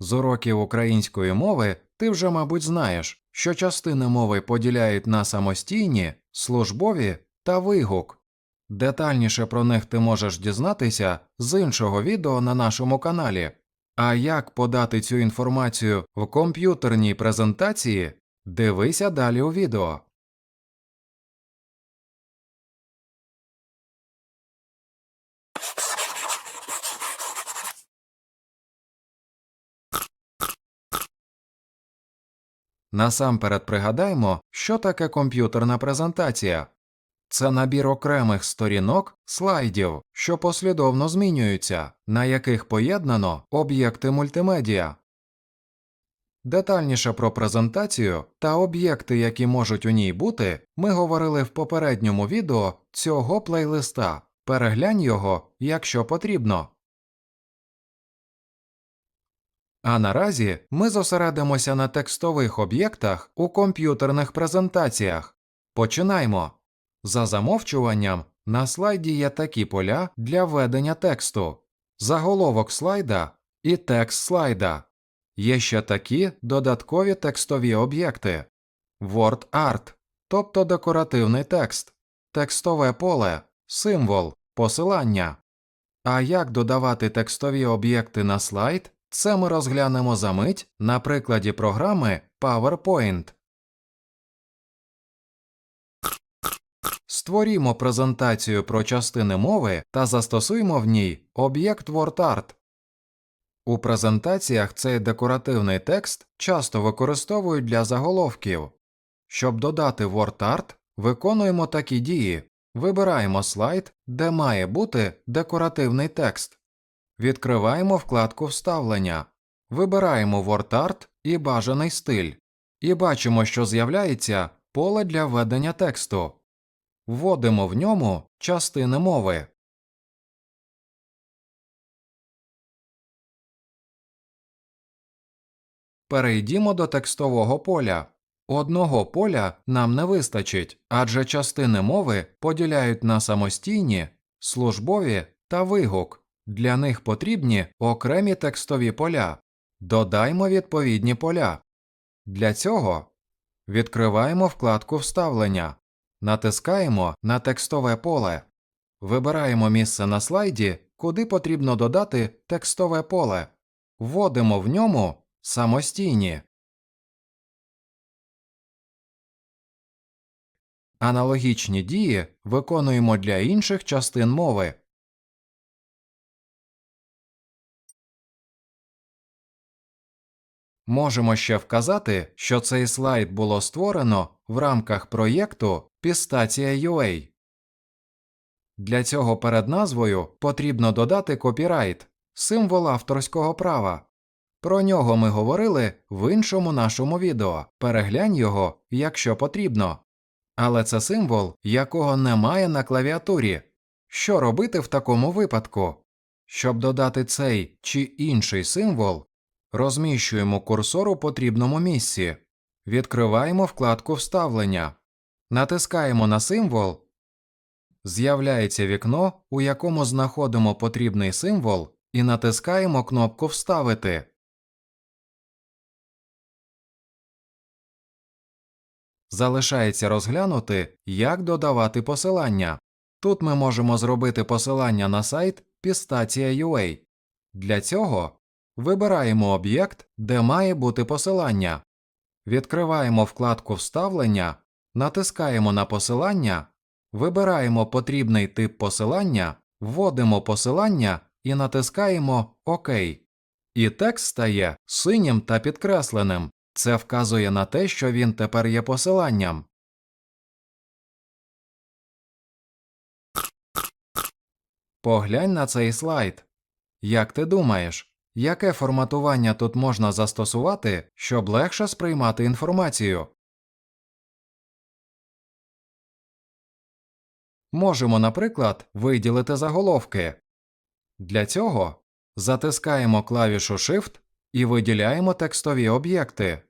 З уроків української мови ти вже, мабуть, знаєш, що частини мови поділяють на самостійні, службові та вигук. Детальніше про них ти можеш дізнатися з іншого відео на нашому каналі. А як подати цю інформацію в комп'ютерній презентації, дивися далі у відео. Насамперед пригадаймо, що таке комп'ютерна презентація. Це набір окремих сторінок слайдів, що послідовно змінюються, на яких поєднано об'єкти мультимедіа. Детальніше про презентацію та об'єкти, які можуть у ній бути, ми говорили в попередньому відео цього плейлиста. Переглянь його, якщо потрібно. А наразі ми зосередимося на текстових об'єктах у комп'ютерних презентаціях. Починаймо. За замовчуванням на слайді є такі поля для введення тексту, заголовок слайда і текст слайда. Є ще такі додаткові текстові об'єкти Word Art, тобто декоративний текст, текстове поле, символ, посилання. А як додавати текстові об'єкти на слайд, це ми розглянемо за мить на прикладі програми PowerPoint. Створімо презентацію про частини мови та застосуємо в ній об'єкт WordArt. У презентаціях цей декоративний текст часто використовують для заголовків. Щоб додати WordArt, виконуємо такі дії. Вибираємо слайд, де має бути декоративний текст. Відкриваємо вкладку Вставлення, вибираємо WordArt і бажаний стиль, і бачимо, що з'являється поле для введення тексту. Вводимо в ньому частини мови. Перейдімо до текстового поля. Одного поля нам не вистачить, адже частини мови поділяють на самостійні, службові та вигук. Для них потрібні окремі текстові поля. Додаймо відповідні поля. Для цього відкриваємо вкладку Вставлення, натискаємо на текстове поле, вибираємо місце на слайді, куди потрібно додати текстове поле, вводимо в ньому самостійні. Аналогічні дії виконуємо для інших частин мови. Можемо ще вказати, що цей слайд було створено в рамках проєкту Pistachia UA. Для цього перед назвою потрібно додати копірайт символ авторського права. Про нього ми говорили в іншому нашому відео. Переглянь його, якщо потрібно. Але це символ, якого немає на клавіатурі. Що робити в такому випадку? Щоб додати цей чи інший символ, розміщуємо курсор у потрібному місці, відкриваємо вкладку Вставлення, натискаємо на символ, з'являється вікно, у якому знаходимо потрібний символ, і натискаємо кнопку Вставити. Залишається розглянути, як додавати посилання. Тут ми можемо зробити посилання на сайт Pistachia.ua. Для цього вибираємо об'єкт, де має бути посилання, відкриваємо вкладку Вставлення, натискаємо на посилання, вибираємо потрібний тип посилання, вводимо посилання і натискаємо ОК. І текст стає синім та підкресленим. Це вказує на те, що він тепер є посиланням. Поглянь на цей слайд. Як ти думаєш, яке форматування тут можна застосувати, щоб легше сприймати інформацію? Можемо, наприклад, виділити заголовки. Для цього затискаємо клавішу Shift і виділяємо текстові об'єкти.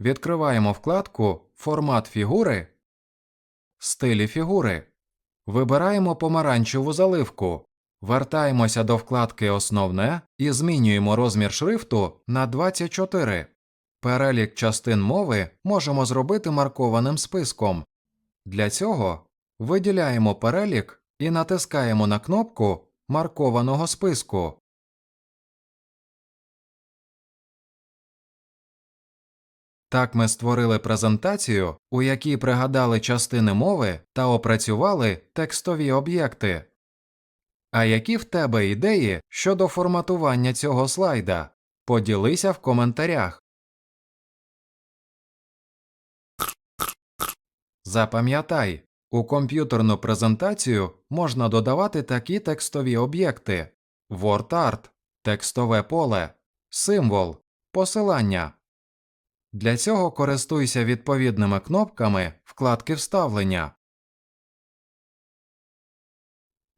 Відкриваємо вкладку Формат фігури, Стилі фігури. Вибираємо помаранчеву заливку. Вертаємося до вкладки Основне і змінюємо розмір шрифту на 24. Перелік частин мови можемо зробити маркованим списком. Для цього виділяємо перелік і натискаємо на кнопку маркованого списку. Так ми створили презентацію, у якій пригадали частини мови та опрацювали текстові об'єкти. А які в тебе ідеї щодо форматування цього слайда? Поділися в коментарях. Запам'ятай, у комп'ютерну презентацію можна додавати такі текстові об'єкти: WordArt, текстове поле, символ, посилання. Для цього користуйся відповідними кнопками вкладки Вставлення.